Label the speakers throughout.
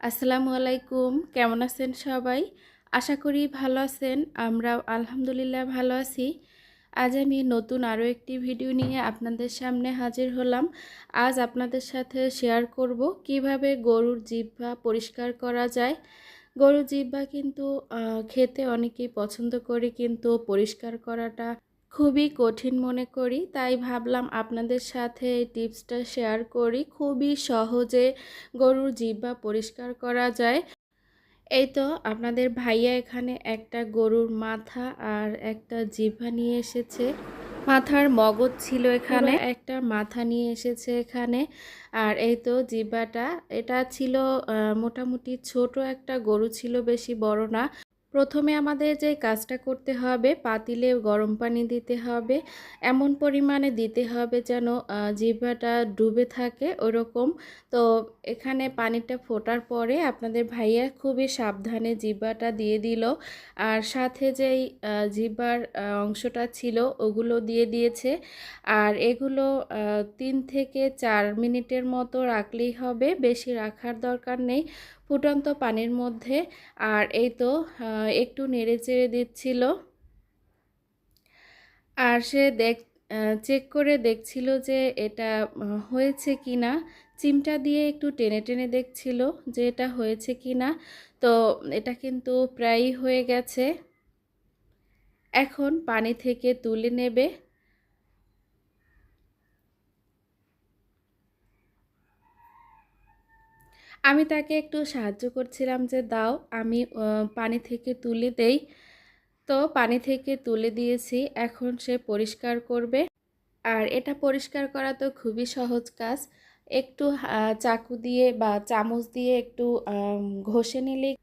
Speaker 1: আসসালামু আলাইকুম। কেমন আছেন সবাই? আশা করি ভালো আছেন। আমরাও আলহামদুলিল্লাহ ভালো আছি। আজ আমি নতুন আরও একটি ভিডিও নিয়ে আপনাদের সামনে হাজির হলাম। আজ আপনাদের সাথে শেয়ার করব কীভাবে গরুর জিহ্বা পরিষ্কার করা যায়। গরুর জিহ্বা কিন্তু খেতে অনেকেই পছন্দ করে, কিন্তু পরিষ্কার করাটা খুবই কঠিন মনে করি তাই ভাবলাম আপনাদের সাথে এই টিপসটা শেয়ার করি। খুবই সহজে গরুর জিহ্বা পরিষ্কার করা যায়। এই তো আপনাদের ভাইয়া এখানে একটা গরুর মাথা আর একটা জিহ্বা নিয়ে এসেছে। মাথার মগজ ছিল এখানে একটা মাথা নিয়ে এসেছে এখানে। আর এই তো জিব্বাটা এটা ছিল মোটামুটি ছোট একটা গরু ছিল বেশি বড় না। প্রথমে আমাদের যে কাজটা করতে হবে পাতিলে গরম পানি দিতে হবে। এমন পরিমাণে দিতে হবে যেন জিহ্বাটা ডুবে থাকে ওরকম। তো এখানে পানিটা ফোটার পরে আপনাদের ভাইয়া খুবই সাবধানে জিহ্বাটা দিয়ে দিল। আর সাথে যেই আহ, অংশটা ছিল ওগুলো দিয়ে দিয়েছে। আর এগুলো তিন থেকে চার মিনিটের মতো রাখলেই হবে। বেশি রাখার দরকার নেই। ফুটন্ত পানির মধ্যে। আর এই তো একটু নেড়ে চেড়ে দিচ্ছিল। আর সে দেখ চেক করে দেখছিল যে এটা হয়েছে কি না। চিমটা দিয়ে একটু টেনে টেনে দেখছিল যে এটা হয়েছে কি না। তো এটা কিন্তু প্রায়ই হয়ে গেছে। এখন পানি থেকে তুলে নেবে। আমি তাকে একটু সাহায্য করছিলাম যে, দাও, আমি পানি থেকে তুলে দেই। তো পানি থেকে তুলে দিয়েছি, এখন সে পরিষ্কার করবে। আর এটা পরিষ্কার করা তো খুবই সহজ কাজ। একটু চাকু দিয়ে বা চামচ দিয়ে একটু ঘষে নিলেই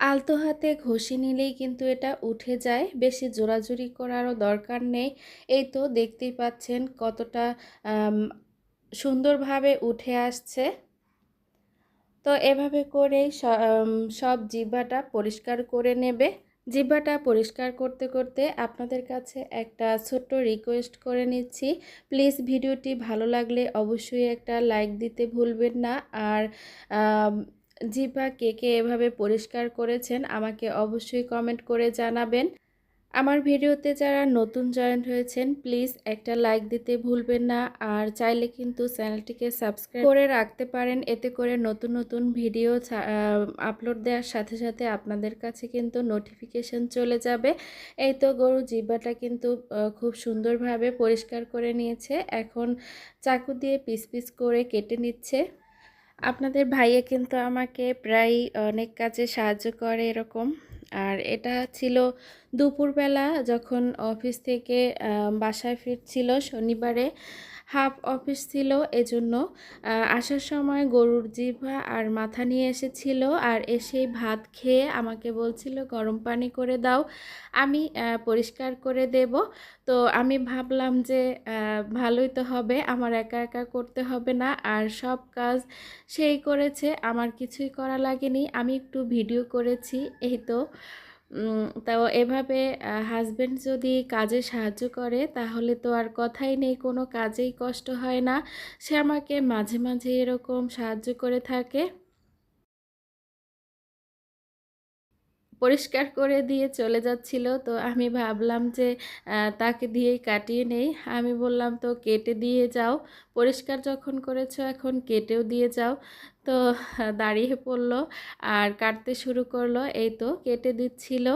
Speaker 1: আলতো হাতে ঘষে নিলেই কিন্তু এটা উঠে যায়। বেশি জোরাজুরি করারও দরকার নেই। এই তো দেখতেই পাচ্ছেন কতটা সুন্দরভাবে উঠে আসছে। তো এভাবে করেই সব জিহ্বাটা পরিষ্কার করে নেবে। জিহ্বাটা পরিষ্কার করতে করতে আপনাদের কাছে একটা ছোট্ট রিকোয়েস্ট করে নিচ্ছি। প্লিজ ভিডিওটি ভালো লাগলে অবশ্যই একটা লাইক দিতে ভুলবেন না। আর জিহ্বা কে কে এভাবে পরিষ্কার করেছেন আমাকে অবশ্যই কমেন্ট করে জানাবেন। আমার ভিডিওতে যারা নতুন জয়েন হয়েছেন প্লিজ একটা লাইক দিতে ভুলবেন না। আর চাইলে কিন্তু চ্যানেলটিকে সাবস্ক্রাইব করে রাখতে পারেন। এতে করে নতুন নতুন ভিডিও আপলোড দেওয়ার সাথে সাথে আপনাদের কাছে কিন্তু নোটিফিকেশন চলে যাবে। এই তো গরু জিব্বাটা কিন্তু খুব সুন্দরভাবে পরিষ্কার করে নিয়েছে। এখন চাকু দিয়ে পিস পিস করে কেটে নিচ্ছে। আপনাদের ভাইয়া কিন্তু আমাকে প্রায় অনেক কাজে সাহায্য করে এরকম। আর এটা ছিল দুপুরবেলা যখন অফিস থেকে বাসায় ফিরছিল শনিবারে হাফ অফিস ছিল এজন্য আসার সময় গরুর জিভা আর মাথা নিয়ে এসেছিল আর এসেই ভাত খেয়ে আমাকে বলছিল, গরম পানি করে দাও, আমি পরিষ্কার করে দেব। তো আমি ভাবলাম যে ভালোই তো হবে, আমার একা একা করতে হবে না, আর সব কাজ সেই করেছে, আমার কিছুই করা লাগেনি, আমি একটু ভিডিও করেছি, এই তো। তো এভাবে হাজব্যান্ড যদি কাজে সাহায্য করে, তাহলে তো আর কথাই নেই, কোনো কাজেই কষ্ট হয় না। সে আমাকে মাঝে মাঝে এরকম সাহায্য করে থাকে। পরিষ্কার করে দিয়ে চলে যাচ্ছিল। তো আমি ভাবলাম যে তাকে দিয়েই কাটিয়ে নেই। আমি বললাম, তো কেটে দিয়ে যাও। পরিষ্কার যখন করেছ এখন কেটেও দিয়ে যাও। তো দাঁড়িয়ে পড়ল আর কাটতে শুরু করল। এই তো, কেটে দিচ্ছিল।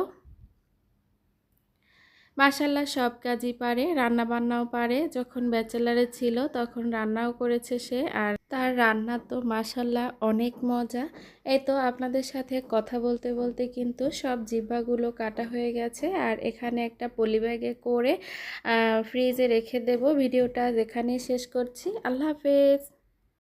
Speaker 1: মাশাল্লাহ সব কাজই পারে রান্না বান্নাও পারে। যখন ব্যাচেলারে ছিল তখন রান্নাও করেছে সে। আর তার রান্না তো মাশাল্লাহ অনেক মজা। এই তো আপনাদের সাথে কথা বলতে বলতে কিন্তু সব জিব্বাগুলো কাটা হয়ে গেছে। আর এখানে একটা পলি ব্যাগে করে ফ্রিজে রেখে দেব। ভিডিওটা যেখানেই শেষ করছি। আল্লাহ হাফেজ।